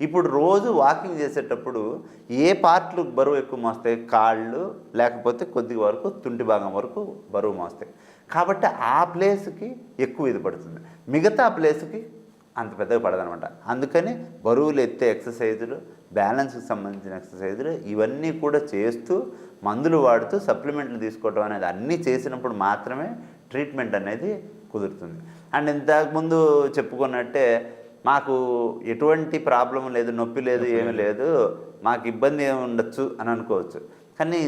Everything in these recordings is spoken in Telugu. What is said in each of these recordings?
ఇప్పుడు రోజు వాకింగ్ చేసేటప్పుడు ఏ పార్ట్లు బరువు ఎక్కువ మోస్తాయి? కాళ్ళు లేకపోతే కొద్ది వరకు తుంటి భాగం వరకు బరువు మోస్తాయి. కాబట్టి ఆ ప్లేస్కి ఎక్కువ ఇది పడుతుంది. మిగతా ప్లేస్కి అంత పెద్దగా పడదనమాట. అందుకని బరువులు ఎత్తే ఎక్సర్సైజులు బ్యాలెన్స్కి సంబంధించిన ఎక్సర్సైజులు ఇవన్నీ కూడా చేస్తూ మందులు వాడుతూ సప్లిమెంట్లు తీసుకోవడం అనేది అన్నీ చేసినప్పుడు మాత్రమే ట్రీట్మెంట్ అనేది కుదురుతుంది. అండ్ ఇంతకుముందు చెప్పుకున్నట్టే మాకు ఎటువంటి ప్రాబ్లం లేదు నొప్పి లేదు ఏమీ లేదు. మాకు ఇబ్బంది ఏమి ఉండొచ్చు అని అనుకోవచ్చు. కానీ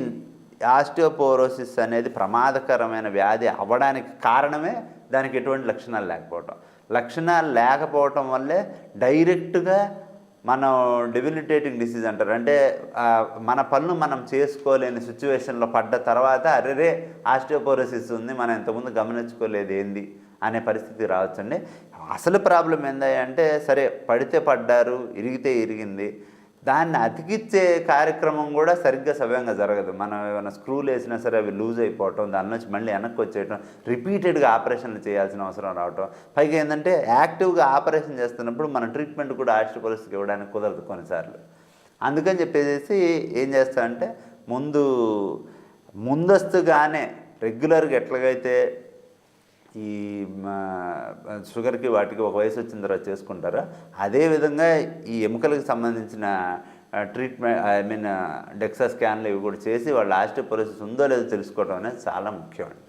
ఆస్టియోపోరోసిస్ అనేది ప్రమాదకరమైన వ్యాధి అవ్వడానికి కారణమే దానికి ఎటువంటి లక్షణాలు లేకపోవటం. లక్షణాలు లేకపోవటం వల్లే డైరెక్ట్గా మనం డెబిలిటేటింగ్ డిసీజ్ అంటారు. అంటే మన పనులు మనం చేసుకోలేని సిచ్యువేషన్లో పడ్డ తర్వాత అరెరే ఆస్టియోపోరోసిస్ ఉంది మనం ఇంతకుముందు గమనించుకోలేదు ఏంది అనే పరిస్థితి రావచ్చండి. అసలు ప్రాబ్లం ఏందంటే సరే పడితే పడ్డారు ఇరిగితే ఇరిగింది. దాన్ని అతికిచ్చే కార్యక్రమం కూడా సరిగ్గా సవ్యంగా జరగదు. మనం ఏమైనా స్క్రూలు వేసినా సరే అవి లూజ్ అయిపోవటం దాని నుంచి మళ్ళీ వెనక్కి వచ్చేయటం రిపీటెడ్గా ఆపరేషన్లు చేయాల్సిన అవసరం రావటం. పైగా ఏంటంటే యాక్టివ్గా ఆపరేషన్ చేస్తున్నప్పుడు మన ట్రీట్మెంట్ కూడా ఆస్టిపోలిస్కి ఇవ్వడానికి కుదరదు కొన్నిసార్లు. అందుకని చెప్పేసి ఏం చేస్తామంటే ముందు ముందస్తుగానే రెగ్యులర్గా ఎట్లాగైతే ఈ మా, షుగర్కి వాటికి ఒక వయసు వచ్చిన తర్వాత చేసుకుంటారో? అదేవిధంగా ఈ ఎముకలకు సంబంధించిన ట్రీట్మెంట్ ఐ మీన్ డెక్సా స్కాన్లు ఇవి కూడా చేసి వాళ్ళ ఆస్టియోపోరోసిస్ ఉందో లేదో తెలుసుకోవడం అనేది చాలా ముఖ్యం అండి.